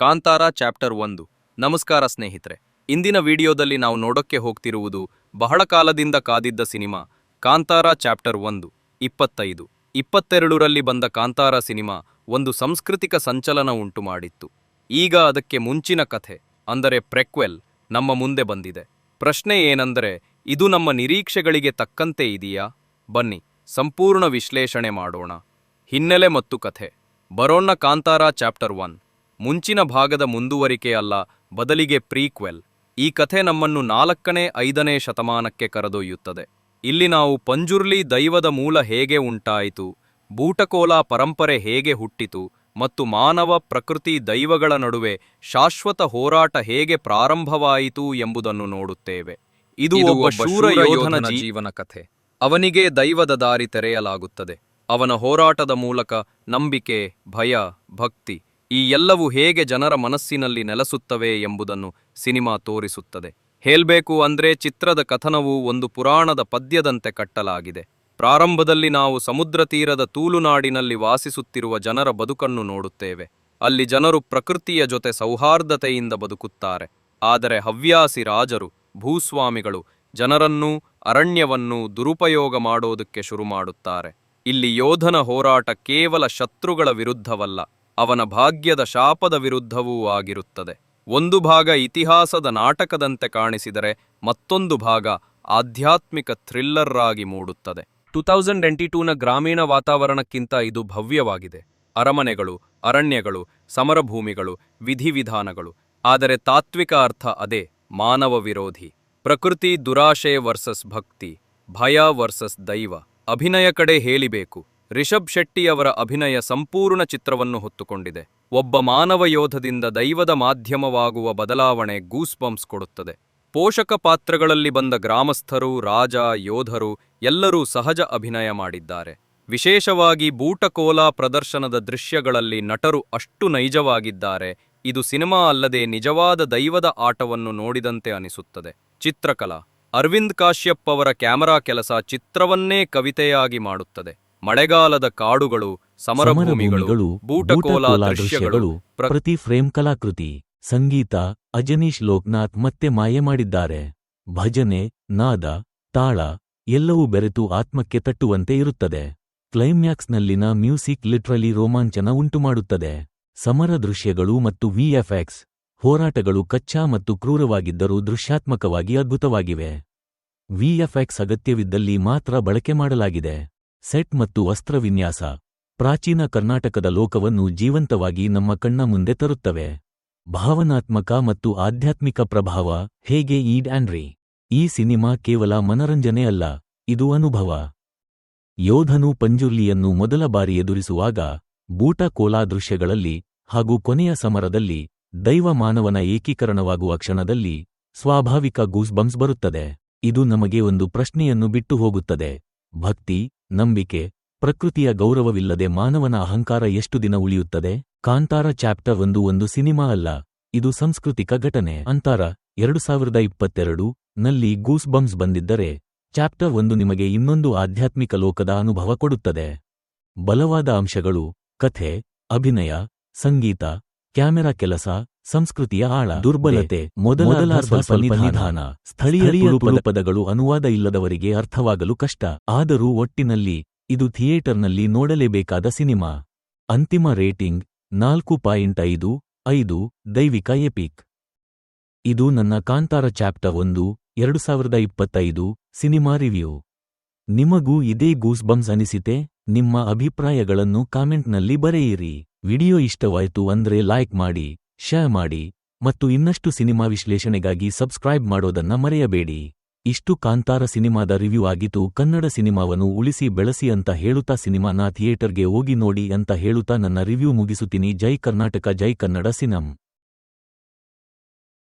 Kantara chapter ಒಂದು. ನಮಸ್ಕಾರ ಸ್ನೇಹಿತರೆ. ಇಂದಿನ ವಿಡಿಯೋದಲ್ಲಿ ನಾವು ನೋಡೋಕ್ಕೆ ಹೋಗ್ತಿರುವುದು ಬಹಳ ಕಾಲದಿಂದ ಕಾದಿದ್ದ ಸಿನಿಮಾ ಕಾಂತಾರ ಚಾಪ್ಟರ್ ಒಂದು, ಇಪ್ಪತ್ತೈದು. ಇಪ್ಪತ್ತೆರಡರಲ್ಲಿ ಬಂದ ಕಾಂತಾರ ಸಿನಿಮಾ ಒಂದು ಸಾಂಸ್ಕೃತಿಕ ಸಂಚಲನ ಉಂಟು ಮಾಡಿತ್ತು. ಈಗ ಅದಕ್ಕೆ ಮುಂಚಿನ ಕಥೆ, ಅಂದರೆ ಪ್ರೆಕ್ವೆಲ್, ನಮ್ಮ ಮುಂದೆ ಬಂದಿದೆ. ಪ್ರಶ್ನೆ ಏನೆಂದರೆ, ಇದು ನಮ್ಮ ನಿರೀಕ್ಷೆಗಳಿಗೆ ತಕ್ಕಂತೆ ಇದೆಯಾ? ಬನ್ನಿ, ಸಂಪೂರ್ಣ ವಿಶ್ಲೇಷಣೆ ಮಾಡೋಣ. ಹಿನ್ನೆಲೆ ಮತ್ತು ಕಥೆ. ಬರೋಣ ಕಾಂತಾರ ಚಾಪ್ಟರ್ ಒನ್. ಮುಂಚಿನ ಭಾಗದ ಮುಂದುವರಿಕೆ ಅಲ್ಲ ಬದಲಿಗೆ ಪ್ರೀಕ್ವೆಲ್. ಈ ಕಥೆ ನಮ್ಮನ್ನು ನಾಲ್ಕನೇ ಐದನೇ ಶತಮಾನಕ್ಕೆ ಕರೆದೊಯ್ಯುತ್ತದೆ. ಇಲ್ಲಿ ನಾವು ಪಂಜುರ್ಲಿ ದೈವದ ಮೂಲ ಹೇಗೆ ಉಂಟಾಯಿತು ಬೂಟಕೋಲ ಪರಂಪರೆ ಹೇಗೆ ಹುಟ್ಟಿತು ಮತ್ತು ಮಾನವ ಪ್ರಕೃತಿ ದೈವಗಳ ನಡುವೆ ಶಾಶ್ವತ ಹೋರಾಟ ಹೇಗೆ ಪ್ರಾರಂಭವಾಯಿತು ಎಂಬುದನ್ನು ನೋಡುತ್ತೇವೆ. ಇದು ಒಬ್ಬ ಶೂರ ಯೋಧನ ಜೀವನ ಕಥೆ. ಅವನಿಗೆ ದೈವದ ದಾರಿ ತೆರೆಯಲಾಗುತ್ತದೆ. ಅವನ ಹೋರಾಟದ ಮೂಲಕ ನಂಬಿಕೆ ಭಯ ಭಕ್ತಿ ಈ ಎಲ್ಲವೂ ಹೇಗೆ ಜನರ ಮನಸ್ಸಿನಲ್ಲಿ ನೆಲೆಸುತ್ತವೆ ಎಂಬುದನ್ನು ಸಿನಿಮಾ ತೋರಿಸುತ್ತದೆ. ಹೇಳ್ಬೇಕು ಅಂದ್ರೆ ಚಿತ್ರದ ಕಥನವು ಒಂದು ಪುರಾಣದ ಪದ್ಯದಂತೆ ಕಟ್ಟಲಾಗಿದೆ. ಪ್ರಾರಂಭದಲ್ಲಿ ನಾವು ಸಮುದ್ರ ತೀರದ ತೂಲುನಾಡಿನಲ್ಲಿ ವಾಸಿಸುತ್ತಿರುವ ಜನರ ಬದುಕನ್ನು ನೋಡುತ್ತೇವೆ. ಅಲ್ಲಿ ಜನರು ಪ್ರಕೃತಿಯ ಜೊತೆ ಸೌಹಾರ್ದತೆಯಿಂದ ಬದುಕುತ್ತಾರೆ. ಆದರೆ ಹವ್ಯಾಸಿ ರಾಜರು, ಭೂಸ್ವಾಮಿಗಳು ಜನರನ್ನೂ ಅರಣ್ಯವನ್ನೂ ದುರುಪಯೋಗ ಮಾಡೋದಕ್ಕೆ ಶುರು ಮಾಡುತ್ತಾರೆ ಇಲ್ಲಿ ಯೋಧನ ಹೋರಾಟ ಕೇವಲ ಶತ್ರುಗಳ ವಿರುದ್ಧವಲ್ಲ. ಅವನ ಭಾಗ್ಯದ ಶಾಪದ ವಿರುದ್ಧವೂ ಆಗಿರುತ್ತದೆ. ಒಂದು ಭಾಗ ಇತಿಹಾಸದ ನಾಟಕದಂತೆ ಕಾಣಿಸಿದರೆ ಮತ್ತೊಂದು ಭಾಗ ಆಧ್ಯಾತ್ಮಿಕ ಥ್ರಿಲ್ಲರ್ ಆಗಿ ಮೂಡುತ್ತದೆ. ಟೂ ತೌಸಂಡ್ ಎಂಟಿ ಟೂನ ಗ್ರಾಮೀಣ ವಾತಾವರಣಕ್ಕಿಂತ ಇದು ಭವ್ಯವಾಗಿದೆ. ಅರಮನೆಗಳು, ಅರಣ್ಯಗಳು, ಸಮರಭೂಮಿಗಳು, ವಿಧಿವಿಧಾನಗಳು. ಆದರೆ ತಾತ್ವಿಕ ಅರ್ಥ ಅದೇ, ಮಾನವ ವಿರೋಧಿ. ಪ್ರಕೃತಿ ದುರಾಶೆ ವರ್ಸಸ್ ಭಕ್ತಿ, ಭಯ ವರ್ಸಸ್ ದೈವ. ಅಭಿನಯ ಕಡೆ ಹೇಳಿಬೇಕು. ರಿಷಬ್ ಶೆಟ್ಟಿಯವರ ಅಭಿನಯ ಸಂಪೂರ್ಣ ಚಿತ್ರವನ್ನು ಹೊತ್ತುಕೊಂಡಿದೆ. ಒಬ್ಬ ಮಾನವ ಯೋಧದಿಂದ ದೈವದ ಮಾಧ್ಯಮವಾಗುವ ಬದಲಾವಣೆ ಗೂಸ್ಬಂಪ್ಸ್ ಕೊಡುತ್ತದೆ. ಪೋಷಕ ಪಾತ್ರಗಳಲ್ಲಿ ಬಂದ ಗ್ರಾಮಸ್ಥರು, ರಾಜ, ಯೋಧರು ಎಲ್ಲರೂ ಸಹಜ ಅಭಿನಯ ಮಾಡಿದ್ದಾರೆ. ವಿಶೇಷವಾಗಿ ಬೂಟಕೋಲಾ ಪ್ರದರ್ಶನದ ದೃಶ್ಯಗಳಲ್ಲಿ ನಟರು ಅಷ್ಟು ನೈಜವಾಗಿದ್ದಾರೆ. ಇದು ಸಿನಿಮಾ ಅಲ್ಲದೆ ನಿಜವಾದ ದೈವದ ಆಟವನ್ನು ನೋಡಿದಂತೆ ಅನಿಸುತ್ತದೆ. ಚಿತ್ರಕಲಾ. ಅರವಿಂದ್ ಕಾಶ್ಯಪ್ ಅವರ ಕ್ಯಾಮರಾ ಕೆಲಸ ಚಿತ್ರವನ್ನೇ ಕವಿತೆಯಾಗಿ ಮಾಡುತ್ತದೆ. ಮಳೆಗಾಲದ ಕಾಡುಗಳು ಸಮರಭೂಮಿಗಳು ಬೂಟಕೋಲ ದೃಶ್ಯಗಳು ಪ್ರತಿ ಫ್ರೇಮ್ ಕಲಾಕೃತಿ ಸಂಗೀತ ಅಜನೀಶ್ ಲೋಕ್ನಾಥ್ ಮತ್ತೆ ಮಾಯೆ ಮಾಡಿದ್ದಾರೆ. ಭಜನೆ ನಾದ ತಾಳ ಎಲ್ಲವೂ ಬೆರೆತು ಆತ್ಮಕ್ಕೆ ತಟ್ಟುವಂತೆ ಇರುತ್ತದೆ. ಕ್ಲೈಮ್ಯಾಕ್ಸ್ನಲ್ಲಿನ ಮ್ಯೂಸಿಕ್ ಲಿಟ್ರಲಿ ರೋಮಾಂಚನ ಉಂಟುಮಾಡುತ್ತದೆ. ಸಮರ ದೃಶ್ಯಗಳು ಮತ್ತು ವಿಎಫ್ಎಕ್ಸ್ ಹೋರಾಟಗಳು ಕಚ್ಚಾ ಮತ್ತು ಕ್ರೂರವಾಗಿದ್ದರೂ ದೃಶ್ಯಾತ್ಮಕವಾಗಿ ಅದ್ಭುತವಾಗಿವೆ. ವಿಎಫ್ಎಕ್ಸ್ ಅಗತ್ಯವಿದ್ದಲ್ಲಿ ಮಾತ್ರ ಬಳಕೆ ಮಾಡಲಾಗಿದೆ. ಸೆಟ್ ಮತ್ತು ವಸ್ತ್ರವಿನ್ಯಾಸ ಪ್ರಾಚೀನ ಕರ್ನಾಟಕದ ಲೋಕವನ್ನು ಜೀವಂತವಾಗಿ ನಮ್ಮ ಕಣ್ಣ ಮುಂದೆ ತರುತ್ತವೆ. ಭಾವನಾತ್ಮಕ ಮತ್ತು ಆಧ್ಯಾತ್ಮಿಕ ಪ್ರಭಾವ, ಹೇಗೆ ಈಡ್ ಆಂಡ್ರಿ? ಈ ಸಿನಿಮಾ ಕೇವಲ ಮನರಂಜನೆ ಅಲ್ಲ, ಇದು ಅನುಭವ. ಯೋಧನು ಪಂಜುರ್ಲಿಯನ್ನು ಮೊದಲ ಬಾರಿ ಎದುರಿಸುವಾಗ, ಬೂಟ ಕೋಲಾ ದೃಶ್ಯಗಳಲ್ಲಿ ಹಾಗೂ ಕೊನೆಯ ಸಮರದಲ್ಲಿ ದೈವ ಮಾನವನ ಏಕೀಕರಣವಾಗುವ ಕ್ಷಣದಲ್ಲಿ ಸ್ವಾಭಾವಿಕ ಗೂಸ್ಬಂಸ್ ಬರುತ್ತದೆ. ಇದು ನಮಗೆ ಒಂದು ಪ್ರಶ್ನೆಯನ್ನು ಬಿಟ್ಟು ಹೋಗುತ್ತದೆ. ಭಕ್ತಿ ನಂಬಿಕೆ, ಪ್ರಕೃತಿಯ ಗೌರವವಿಲ್ಲದೆ ಮಾನವನ ಅಹಂಕಾರ ಎಷ್ಟು ದಿನ ಉಳಿಯುತ್ತದೆ? ಕಾಂತಾರ ಚಾಪ್ಟರ್ ಒಂದು ಒಂದು ಸಿನಿಮಾ ಅಲ್ಲ, ಇದು ಸಾಂಸ್ಕೃತಿಕ ಘಟನೆ. ಅಂತಾರ, ಎರಡು ಸಾವಿರದ ಇಪ್ಪತ್ತೆರಡು ನಲ್ಲಿ ಗೂಸ್ ಬಂಬ್ಸ್ ಬಂದಿದ್ದರೆ, ಚಾಪ್ಟರ್ ಒಂದು ನಿಮಗೆ ಇನ್ನೊಂದು ಆಧ್ಯಾತ್ಮಿಕ ಲೋಕದ ಅನುಭವ ಕೊಡುತ್ತದೆ. ಬಲವಾದ ಅಂಶಗಳು, ಕಥೆ, ಅಭಿನಯ, ಸಂಗೀತ, ಕ್ಯಾಮೆರಾ ಕೆಲಸ ಸಂಸ್ಕೃತಿಯ ಆಳ ದುರ್ಬಲತೆ ಮೊದಲ ಸ್ವಲ್ಪ ನಿಧಾನ ಸ್ಥಳೀಯ ಪದಗಳು ಅನುವಾದ ಇಲ್ಲದವರಿಗೆ ಅರ್ಥವಾಗಲು ಕಷ್ಟ ಆದರೂ ಒಟ್ಟಿನಲ್ಲಿ ಇದು ಥಿಯೇಟರ್ನಲ್ಲಿ ನೋಡಲೇಬೇಕಾದ ಸಿನಿಮಾ. ಅಂತಿಮ ರೇಟಿಂಗ್ ನಾಲ್ಕು ಪಾಯಿಂಟ್ ಐದು ಐದು ದೈವಿಕ ಎಪಿಕ್. ಇದು ನನ್ನ ಕಾಂತಾರ ಚಾಪ್ಟರ್ ಒಂದು ಎರಡು ಸಾವಿರದ ಇಪ್ಪತ್ತೈದು ಸಿನಿಮಾ ರಿವ್ಯೂ. ನಿಮಗೂ ಇದೇ ಗೂಸ್ ಬಂಸ್ ಅನಿಸಿತೆ ನಿಮ್ಮ ಅಭಿಪ್ರಾಯಗಳನ್ನು ಕಾಮೆಂಟ್ನಲ್ಲಿ ಬರೆಯಿರಿ. ವಿಡಿಯೋ ಇಷ್ಟವಾಯ್ತು ಅಂದ್ರೆ ಲೈಕ್ ಮಾಡಿ ಶೇರ್ ಮಾಡಿ ಮತ್ತು ಇನ್ನಷ್ಟು ಸಿನಿಮಾ ವಿಶ್ಲೇಷಣೆಗಾಗಿ ಸಬ್ಸ್ಕ್ರೈಬ್ ಮಾಡೋದನ್ನ ಮರೆಯಬೇಡಿ. ಇಷ್ಟು ಕಾಂತಾರ ಸಿನಿಮಾದ ರಿವ್ಯೂ ಆಗಿತು ಕನ್ನಡ ಸಿನಿಮಾವನ್ನು ಉಳಿಸಿ ಬೆಳಸಿ ಅಂತ ಹೇಳುತ್ತಾ ಸಿನಿಮಾನ ಥಿಯೇಟರ್ಗೆ ಹೋಗಿ ನೋಡಿ ಅಂತ ಹೇಳುತ್ತಾ ನನ್ನ ರಿವ್ಯೂ ಮುಗಿಸುತ್ತೀನಿ. ಜೈ ಕರ್ನಾಟಕ, ಜೈ ಕನ್ನಡ ಸಿನಂ.